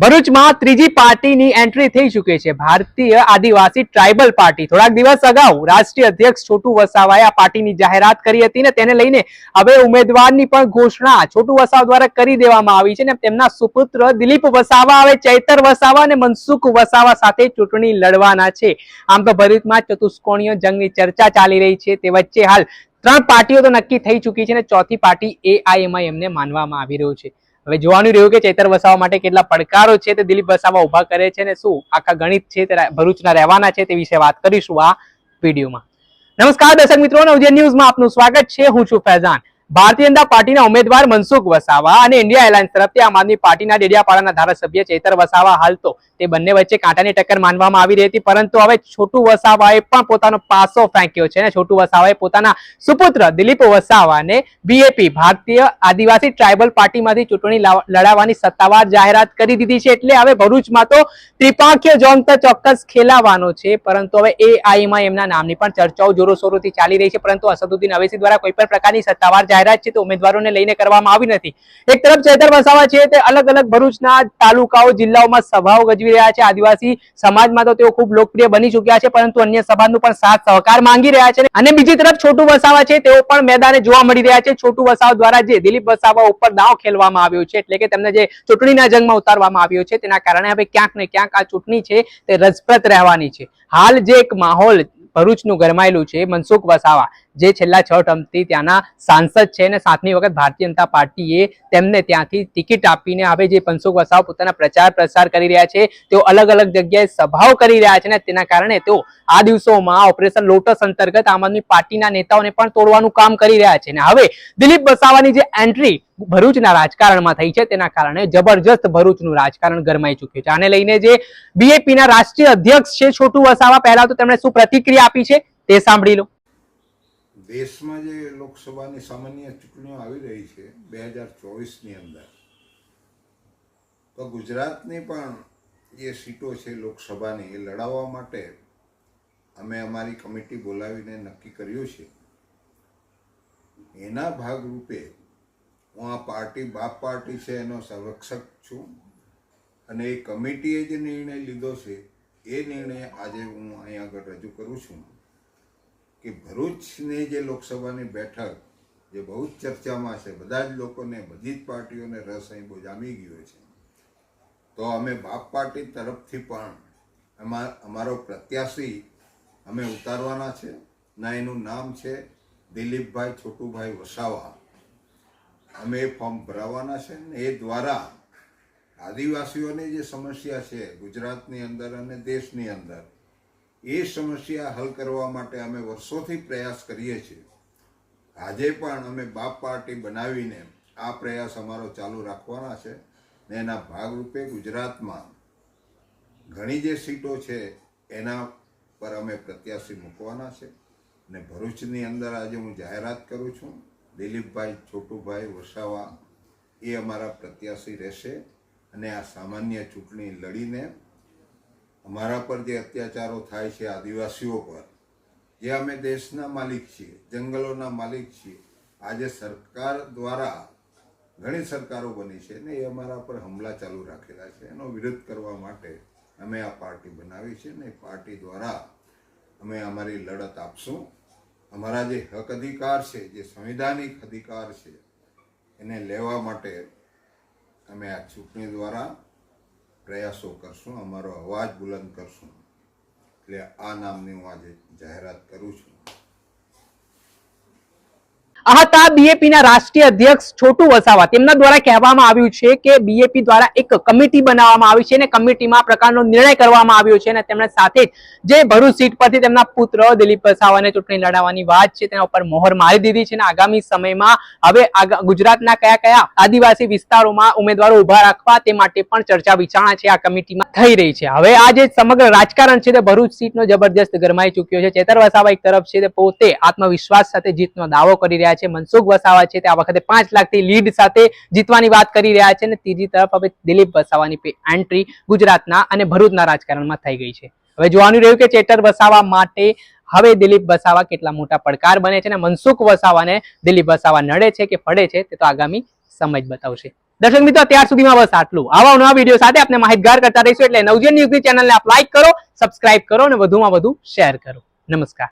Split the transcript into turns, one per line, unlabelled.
ભરૂચમાં ત્રીજી પાર્ટીની એન્ટ્રી થઈ ચૂકી છે. ભારતીય આદિવાસી ટ્રાઇબલ પાર્ટી. થોડાક દિવસ અગાઉ રાષ્ટ્રીય અધ્યક્ષ છોટુ વસાવાએ આ પાર્ટીની જાહેરાત કરી હતી ને તેને લઈને હવે ઉમેદવારની પણ ઘોષણા છોટુ વસાવા દ્વારા કરી દેવામાં આવી છે ને તેમના સુપુત્ર દિલીપ વસાવા હવે ચૈતર વસાવા અને મનસુખ વસાવા સાથે ચૂંટણી લડવાના છે. આમ તો ભરૂચમાં ચતુષ્કોણીય જંગની ચર્ચા ચાલી રહી છે. તે વચ્ચે હાલ ત્રણ પાર્ટીઓ તો નક્કી થઈ ચૂકી છે ને ચોથી પાર્ટી એઆઈએમઆઈએમ એમને માનવામાં આવી રહ્યું છે. હવે જોવાનું રહ્યું કે ચેતર વસાવા માટે કેટલા પડકારો છે તે દિલીપ વસાવા ઊભા કરે છે ને શું આખા ગણિત છે તે ભરૂચના રહેવાના છે તે વિશે વાત કરીશું આ વિડીયોમાં. નમસ્કાર દર્શક મિત્રો નવજે ન્યૂઝમાં આપનું સ્વાગત છે. હું છું ફૈઝાન. ભારતીય જનતા પાર્ટીના ઉમેદવાર મનસુખ વસાવા અને ઇન્ડિયા એલાયન્સ તરફથી આમ આદમી પાર્ટીના ડેડિયાપાડાના ધારાસભ્ય ચેતર વસાવા હાલ તો તે બંને વચ્ચે કાંટાની ટક્કર માનવામાં આવી રહી હતી, પરંતુ હવે છોટુ વસાવાએ પણ પોતાનો પાસો ફેંક્યો છે અને છોટુ વસાવાએ પોતાના સુપુત્ર દિલીપ વસાવાને બીએપી ભારતીય આદિવાસી ટ્રાઇબલ પાર્ટીમાંથી ચૂંટણી લડાવવાની સત્તાવાર જાહેરાત કરી દીધી છે એટલે હવે ભરૂચમાં તો ત્રિપાંખીય જોંગ તો ચોક્કસ ખેલાવાનો છે, પરંતુ હવે એ આઈમાં એમના નામની પણ ચર્ચાઓ જોરોશોરોથી ચાલી રહી છે, પરંતુ અસદુદ્દીન અવેસી દ્વારા કોઈ પણ પ્રકારની સત્તાવાર જાહેરાત છે તે ઉમેદવારોને લઈને કરવામાં આવી નથી. એક તરફ ચેતર વસાવા છે તે અલગ અલગ ભરૂચના તાલુકાઓ, જિલ્લાઓમાં સભાઓ ગજવી રહ્યા છે. આદિવાસી સમાજમાં તો તેઓ ખૂબ લોકપ્રિય બની ચૂક્યા છે, પરંતુ અન્ય સભાનું પણ સાથ સહકાર માંગી રહ્યા છે. અને બીજી તરફ છોટુ વસાવા છે, તેઓ પણ મેદાને જોવા મળી રહ્યા છે. છોટુ વસાવા દ્વારા જે દિલીપ વસાવા ઉપર દાવ ખેલવામાં આવ્યો છે, એટલે કે તેમને જે ચૂંટણીના જંગમાં ઉતારવામાં આવ્યો છે, તેના કારણે હવે ક્યાંક ને ક્યાંક આ ચૂંટણી છે તે રસપ્રદ રહેવાની છે. હાલ જે એક માહોલ ભરૂચનું ગરમાયેલું છે, મનસુખ વસાવા જે છેલ્લા છ ટર્મથી ત્યાંના સાંસદ છે અને સાતમી વખત ભારતીય જનતા પાર્ટીએ તેમને ત્યાંથી ટિકિટ આપીને હવે જે મનસુખ વસાવ પોતાના પ્રચાર પ્રસાર કરી રહ્યા છે, તેઓ અલગ અલગ જગ્યાએ સભાઓ કરી રહ્યા છે અને તેના કારણે તેઓ આ દિવસોમાં ઓપરેશન લોટસ અંતર્ગત આમ આદમી પાર્ટીના નેતાઓને પણ તોડવાનું કામ કરી રહ્યા છે અને હવે દિલીપ વસાવાની જે એન્ટ્રી ભરૂચના રાજકારણમાં થઈ છે તેના કારણે જબરજસ્ત ભરૂચનું રાજકારણ ગરમાઈ ચૂક્યું છે. આને લઈને જે બીએપીના રાષ્ટ્રીય અધ્યક્ષ છે છોટુ વસાવા, પહેલા તો તેમણે શું પ્રતિક્રિયા આપી છે તે સાંભળી લો.
દેશમાં જે લોકસભાની સામાન્ય ચૂંટણીઓ આવી રહી છે, બે હજાર ચોવીસની અંદર, તો ગુજરાતની પણ જે સીટો છે લોકસભાની, એ લડાવવા માટે અમે અમારી કમિટી બોલાવીને નક્કી કર્યું છે. એના ભાગરૂપે હું આ પાર્ટી, બાપ પાર્ટી છે એનો સંરક્ષક છું અને એ કમિટીએ જે નિર્ણય લીધો છે, એ નિર્ણય આજે હું અહીંયા આગળ રજૂ કરું છું. કે ભરૂચની જે લોકસભાની બેઠક, જે બહુ જ ચર્ચામાં છે, બધા જ લોકોને, બધી જ પાર્ટીઓને રસ અહીં બહુ જામી ગયો છે. તો અમે બાપ પાર્ટી તરફથી પણ એમાં અમારો પ્રત્યાશી અમે ઉતારવાના છે. ના એનું નામ છે દિલીપભાઈ છોટુભાઈ વસાવા. અમે એ ફોર્મ ભરાવાના છે ને એ દ્વારા આદિવાસીઓની જે સમસ્યા છે ગુજરાતની અંદર અને દેશની અંદર એ સમસ્યા હલ કરવા માટે અમે વર્ષોથી પ્રયાસ કરીએ છીએ. આજે પણ અમે બાપ પાર્ટી બનાવીને આ પ્રયાસ અમારો ચાલુ રાખવાના છે ને એના ભાગરૂપે ગુજરાતમાં ઘણી જે સીટો છે એના પર અમે પ્રત્યાશી મૂકવાના છે ને ભરૂચની અંદર આજે હું જાહેરાત કરું છું. દિલીપભાઈ છોટુભાઈ વસાવા એ અમારા પ્રત્યાશી રહેશે અને આ સામાન્ય ચૂંટણી લડીને અમારા પર જે અત્યાચારો થાય છે આદિવાસીઓ પર, જે અમે દેશના માલિક છીએ, જંગલોના માલિક છીએ, આજે સરકાર દ્વારા ઘણી સરકારો બની છે ને એ અમારા પર હમલા ચાલુ રાખેલા છે. એનો વિરોધ કરવા માટે અમે આ પાર્ટી બનાવી છે ને પાર્ટી દ્વારા અમે અમારી લડત આપશું. અમારા જે હક અધિકાર છે, જે સંવિધાનિક અધિકાર છે, એને લેવા માટે અમે આ ચૂંટણી દ્વારા પ્રયાસો કરશું અમારો અવાજ બુલંદ કરશું. એટલે આ નામની હું આજે જાહેરાત કરું છું.
આ હતા બીએપી ના રાષ્ટ્રીય અધ્યક્ષ છોટુ વસાવા. તેમના દ્વારા કહેવામાં આવ્યું છે કે બીએપી દ્વારા એક કમિટી બનાવવામાં આવી છે અને કમિટીમાં પ્રકારનો નિર્ણય કરવામાં આવ્યો છે અને તેમણે સાથે જ ભરૂચ સીટ પરથી તેમના પુત્ર દિલીપ વસાવાને ચૂંટણી લડાવવાની વાત છે, તેના ઉપર મોહર મારી દીધી છે અને આગામી સમયમાં હવે ગુજરાતના કયા કયા આદિવાસી વિસ્તારોમાં ઉમેદવારો ઊભા રાખવા તે માટે પણ ચર્ચા વિચારણા છે, આ કમિટીમાં થઈ રહી છે. હવે આ જે સમગ્ર રાજકારણ છે તે ભરૂચ સીટનો જબરદસ્ત ગરમાઈ ચૂક્યો છે. ચેતર વસાવા એક તરફ છે તે પોતે આત્મવિશ્વાસ સાથે જીતનો દાવો કરી રહ્યા છે. મનસુખ વસાવા છે તે આ વખતે પાંચ લાખથી લીડ સાથે જીતવાની વાત કરી રહ્યા છે અને ત્રીજી તરફ હવે દિલીપ વસાવાની એન્ટ્રી ગુજરાતના અને ભરૂચના રાજકારણમાં થઈ ગઈ છે. હવે જોવાનું રહ્યું કે ચેટર વસાવા માટે હવે દિલીપ વસાવા કેટલા મોટા પડકાર બને છે અને મનસુખ વસાવાને દિલીપ વસાવા નડે છે કે પડે છે તે તો આગામી સમય બતાવશે. દર્શક મિત્રો, ત્યાર સુધીમાં બસ આટલું. આવા નવા વીડિયો સાથે આપણે માહિતગાર કરતા રહીશું એટલે નવજીવન ન્યૂઝની ચેનલને આપ લાઈક કરો સબસ્ક્રાઇબ કરો અને વધુમાં વધુ શેર કરો. નમસ્કાર.